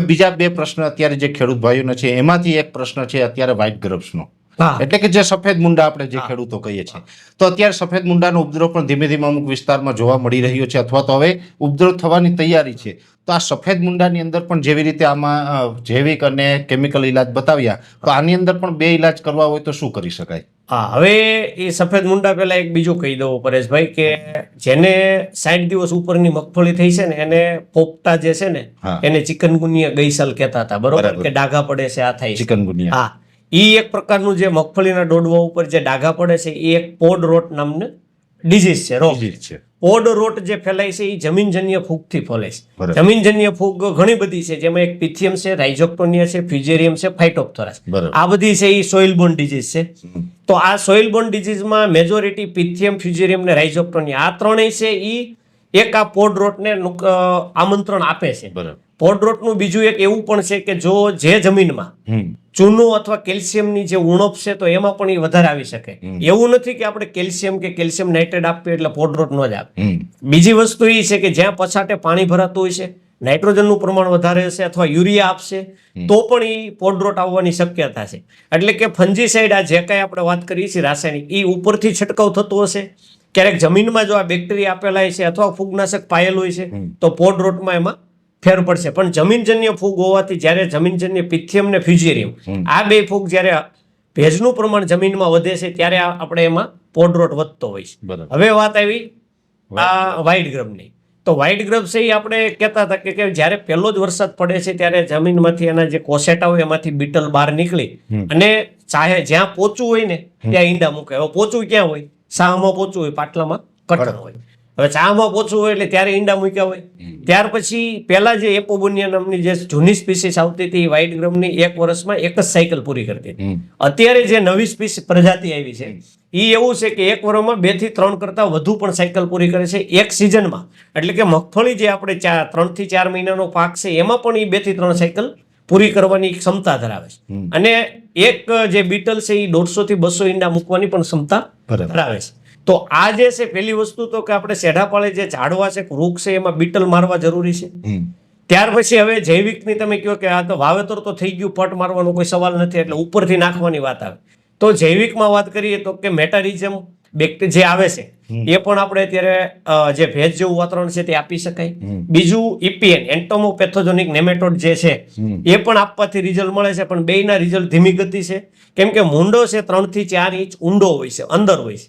બીજા બે પ્રશ્ન અત્યારે જે ખેડૂત ભાઈઓને છે, એમાંથી એક પ્રશ્ન છે, અત્યારે વ્હાઇટ ગ્રબ્સનો એટલે કે જે સફેદ મુંડા આપણે જે ખેડૂતો કહીએ છીએ. તો અત્યારે સફેદ મુંડાનો ઉપદ્રવ પણ ધીમે ધીમે અમુક વિસ્તારમાં જોવા મળી રહ્યો છે અથવા તો હવે ઉપદ્રવ થવાની તૈયારી છે. તો આ સફેદ મુંડાની અંદર પણ જેવી રીતે આમાં જૈવિક અને કેમિકલ ઇલાજ બતાવ્યા તો આની અંદર પણ બે ઇલાજ કરવા હોય તો શું કરી શકાય? હા હવે એ સફેદ મુંડા પહેલાં એક બીજું કહી દઉં પરેશભાઈ કે જેને સાઠ દિવસ ઉપરની મગફળી થઈ છે ને એને પોપટા જે છે ને એને ચિકનગુનિયા ગઈ સાલ કહેતા હતા બરોબર? કે ડાઘા પડે છે આ થાય ચિકનગુનિયા. હા. ઈ એક પ્રકારનું જે મગફળીના ડોડવા ઉપર જે ડાઘા પડે છે એ એક પોડ રોટ નામનું ડિઝીઝ છે રોગ. છે. પોડ રોટ જે ફેલાય છે એ જમીનજન્ય ફૂગથી ફેલાય છે. જમીનજન્ય ફૂગ ઘણી બધી છે જેમાં એક પિથિયમ છે રાઇઝોક્ટોનિયા છે ફ્યુજેરિયમ છે ફાઇટોપ્થોરાસ. આ બધી છે એ સોઇલ બોર્ન ડિઝીઝ છે. તો આ સોઇલ બોર્ન ડિઝીઝમાં મેજોરિટી પિથિયમ ફ્યુજેરિયમ ને રાઇઝોક્ટોનિયા આ ત્રણેય છે એ એક આ પોડ રોટને આમંત્રણ આપે છે. પોડ રોટનું બીજું એક એવું પણ છે કે જો જે જમીનમાં ચૂનું અથવા કેલ્શિયમની જે ઉણપ છે તો એમાં પણ એ વધારે આવી શકે. એવું નથી કે આપણે કેલ્શિયમ કે કેલ્શિયમ નાઇટ્રેટ આપીએ એટલે પોડરોટ ન જ આપે. બીજી વસ્તુ એ છે કે જ્યાં પછાટે પાણી ભરાતું હોય છે નાઇટ્રોજનનું પ્રમાણ વધારે હશે અથવા યુરિયા આપશે તો પણ એ પોડરોટ આવવાની શક્યતા છે. એટલે કે ફંજીસાઇડ આ જે કાંઈ આપણે વાત કરીએ છીએ રાસાયણિક એ ઉપરથી છંટકાવ થતો હશે. ક્યારેક જમીનમાં જો આ બેક્ટેરિયા આપેલા હોય છે અથવા ફૂગનાશક પાયેલ હોય છે તો પોડરોટમાં એમાં ફેર પડશે. પણ જમીનજન્ય ફૂગ હોવાથી જ્યારે જમીનજન્ય પિથિયમ ને ફ્યુઝેરિયમ આ બે ફૂગ જ્યારે ભેજનું પ્રમાણ જમીનમાં વધે છે ત્યારે આપણે એમાં પોડરોટ વધતો હોય છે. હવે વાત આવી આ વ્હાઇટ ગ્રબની. તો વ્હાઇટ ગ્રબ છે એ આપણે કહેતા હતા કે- કે જ્યારે પહેલો જ વરસાદ પડે છે ત્યારે જમીનમાંથી એના જે કોસેટા હોય એમાંથી બીટલ બહાર નીકળી. અને ચાહે જ્યાં પોચું હોય ને ત્યાં ઈંડા મૂકે. હવે પોચું ક્યાં હોય? સાહમાં પોચું હોય પાટલામાં કટર હોય. હવે ચામાં પોચવું હોય એટલે ત્યારે ઈંડા મૂક્યા હોય. ત્યાર પછી પહેલા જે એપોબોનિયા નામની જે જૂની સ્પીસીસ આવતી હતી વ્હાઇટ ગ્રમની એક વર્ષમાં એક જ સાયકલ પૂરી કરતી હતી. અત્યારે જે નવી સ્પીસી પ્રજાતિ આવી છે એ એવું છે કે એક વર્ષમાં બેથી ત્રણ કરતા વધુ પણ સાયકલ પૂરી કરે છે એક સિઝનમાં. એટલે કે મગફળી જે આપણે ચાર ત્રણથી ચાર મહિનાનો પાક છે એમાં પણ એ બેથી ત્રણ સાયકલ પૂરી કરવાની ક્ષમતા ધરાવે છે. અને એક જે બીટલ છે એ દોઢસો થી બસો ઈંડા મૂકવાની પણ ક્ષમતા ધરાવે છે. તો આ જે છે પહેલી વસ્તુ તો કે આપણે સેઢાપાળે જે ઝાડવા છે વૃક્ષ છે એમાં બીટલ મારવા જરૂરી છે. ત્યાર પછી હવે જૈવિકની તમે કહો કે આ તો વાવેતર તો થઈ ગયું પટ મારવાનો કોઈ સવાલ નથી એટલે ઉપરથી નાખવાની વાત આવે. તો જૈવિકમાં વાત કરીએ તો કે મેટારિઝમ જે આવે છે એ પણ આપણે અત્યારે જે ભેજ જેવું વાતાવરણ છે તે આપી શકાય. બીજું ઇપીએન એન્ટોમોપેથોજોનિક નેમેટોડ જે છે એ પણ આપવાથી રિઝલ્ટ મળે છે પણ બેયના રિઝલ્ટ ધીમી ગતિ છે. કેમ કે મૂંડો છે ત્રણથી ચાર ઇંચ ઊંડો હોય છે અંદર હોય છે.